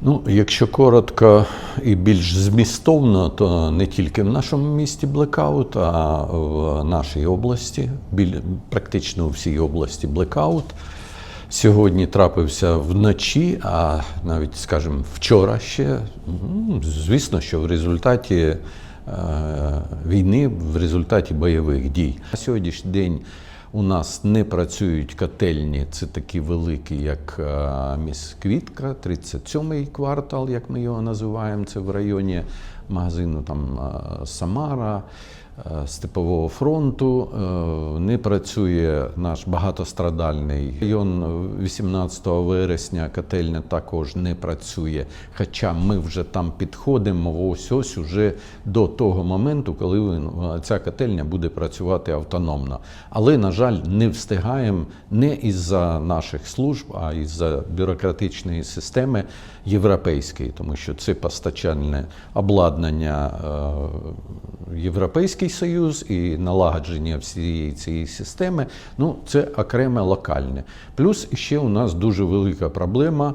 Ну, якщо коротко і більш змістовно, то не тільки в нашому місті блекаут, а в нашій області, біль, практично у всій області блекаут. Сьогодні трапився вночі, а навіть, скажімо, вчора ще. Ну, Звісно, що в результаті е, війни, в результаті бойових дій. На сьогоднішній день у нас не працюють котельні, це такі великі, як е, міс Квітка, 37-й квартал, як ми його називаємо. Це в районі магазину там е, Самара. Е, Степового фронту Е, не працює наш багатострадальний район 18 вересня. Котельня також не працює. Хоча ми вже там підходимо ось ось уже до того моменту, коли ця котельня буде працювати автономно. Але, на жаль, не встигаємо не із-за наших служб, а із-за бюрократичної системи європейської, тому що це постачальне обладнання е, Європейський Союз і налагодження всієї цієї системи. Ну, це окреме локальне. Плюс ще у нас дуже велика проблема.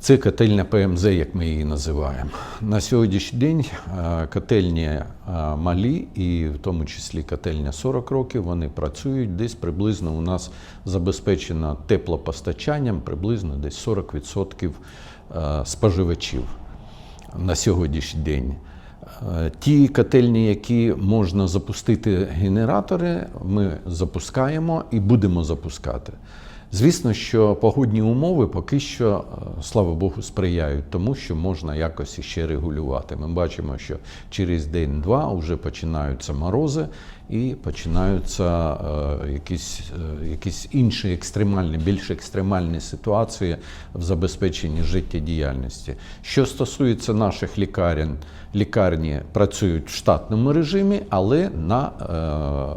Це котельня ПМЗ, як ми її називаємо. На сьогоднішній день е, котельні е, малі, і в тому числі котельня 40 років, вони працюють десь приблизно у нас забезпечено теплопостачанням приблизно десь 40% е, споживачів на сьогоднішній день. Е, Ті котельні, які можна запустити генератори, ми запускаємо і будемо запускати. Звісно, що погодні умови поки що, е, слава Богу, сприяють тому, що можна якось іще регулювати. Ми бачимо, що через день-два вже починаються морози і починаються е, якісь, е, якісь інші екстремальні, більш екстремальні ситуації в забезпеченні життєдіяльності. Що стосується наших лікарень, лікарні працюють в штатному режимі, але на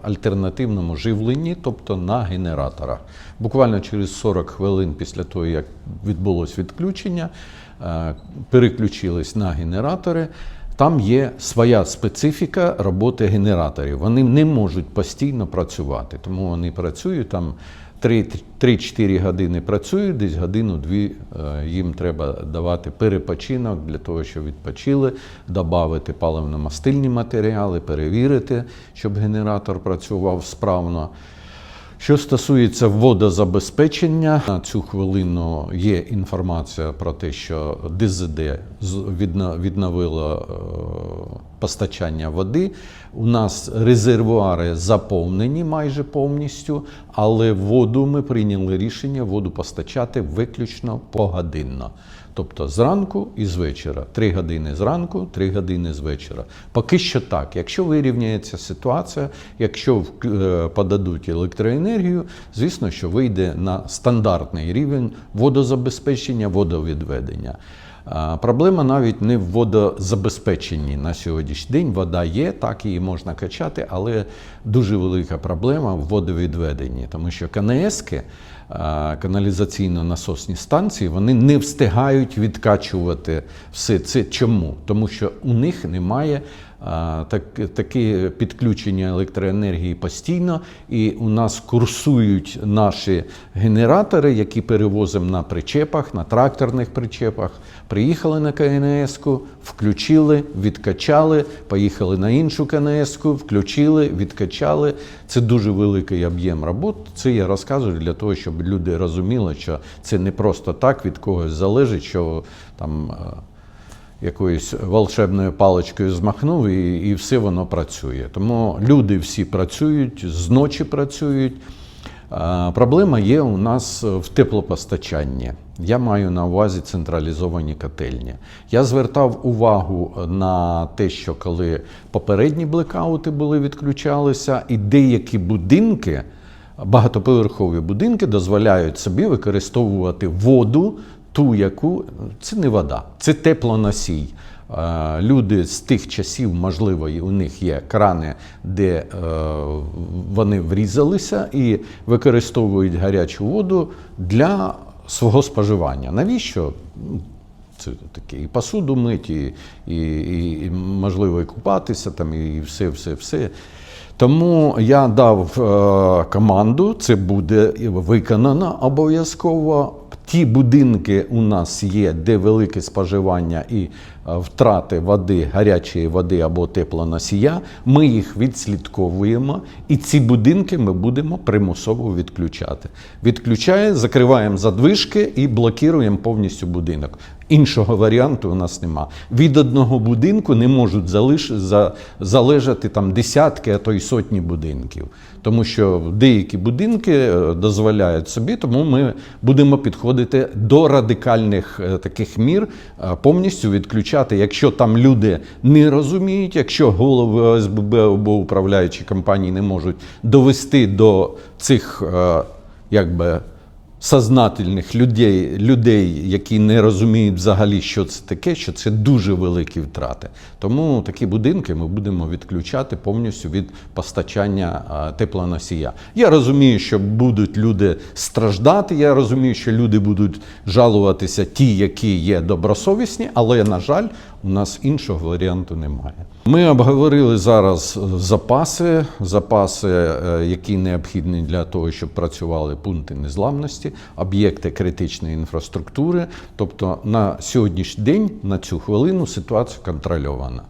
альтернативному живленні, тобто на генераторах. Буквально через 40 хвилин після того, як відбулось відключення, е, переключились на генератори. Там є своя специфіка роботи генераторів. Вони не можуть постійно працювати, тому вони працюють там 3-4 години працюють, десь годину-дві е, їм треба давати перепочинок для того, щоб відпочили, додати паливно-мастильні матеріали, перевірити, щоб генератор працював справно. Що стосується водозабезпечення, на цю хвилину є інформація про те, що ДЗД відновило е, постачання води. У нас резервуари заповнені майже повністю, але воду ми прийняли рішення воду постачати виключно погодинно. Тобто зранку і з вечора. Три години зранку, три години з вечора. Поки що так. Якщо вирівняється ситуація, якщо е, подадуть електроенергію, звісно, що вийде на стандартний рівень водозабезпечення, водовідведення. Проблема навіть не в водозабезпеченні на сьогоднішній день. Вода є, так її можна качати, але дуже велика проблема в водовідведенні, тому що КНСки, каналізаційно-насосні станції, вони не встигають відкачувати все це. Чому? Тому що у них немає так, таке підключення електроенергії постійно, і у нас курсують наші генератори, які перевозимо на причепах, на тракторних причепах. Приїхали на КНС-ку, включили, відкачали, поїхали на іншу КНС-ку, включили, відкачали. Це дуже великий об'єм робот. Це я розказую для того, щоб люди розуміли, що це не просто так від когось залежить, що там. Якоюсь волшебною паличкою змахнув, і, і все воно працює. Тому люди всі працюють, зночі працюють. Проблема є у нас в теплопостачанні. Я маю на увазі централізовані котельні. Я звертав увагу на те, що коли попередні блекаути були відключалися, і деякі будинки, багатоповерхові будинки, дозволяють собі використовувати воду ту, яку це не вода, це теплоносій. Е, Люди з тих часів, можливо, у них є крани, де е, вони врізалися і використовують гарячу воду для свого споживання. Навіщо? Це таке і посуду мить, і, і, і, і можливо і купатися, там, і все, все, все. Тому я дав е, команду, це буде виконано обов'язково. Ті будинки у нас є, де велике споживання і е, втрати води, гарячої води або теплоносія. Ми їх відслідковуємо, і ці будинки ми будемо примусово відключати. Відключає, закриваємо задвижки і блокуємо повністю будинок. Іншого варіанту у нас нема. Від одного будинку не можуть залиш... за... залежати там десятки, а то й сотні будинків. Тому що деякі будинки е, дозволяють собі, тому ми будемо підходити до радикальних е, таких мір, е, повністю відключати, якщо там люди не розуміють, якщо голови ОСББ або управляючі компанії не можуть довести до цих якби сознательних людей, людей, які не розуміють взагалі, що це таке, що це дуже великі втрати. Тому такі будинки ми будемо відключати повністю від постачання теплоносія. Я розумію, що будуть люди страждати. Я розумію, що люди будуть жалуватися, ті, які є добросовісні, але на жаль, у нас іншого варіанту немає. Ми обговорили зараз е, запаси, запаси, е, які необхідні для того, щоб працювали пункти незламності, об'єкти критичної інфраструктури. Тобто на сьогоднішній день, на цю хвилину, ситуація контрольована.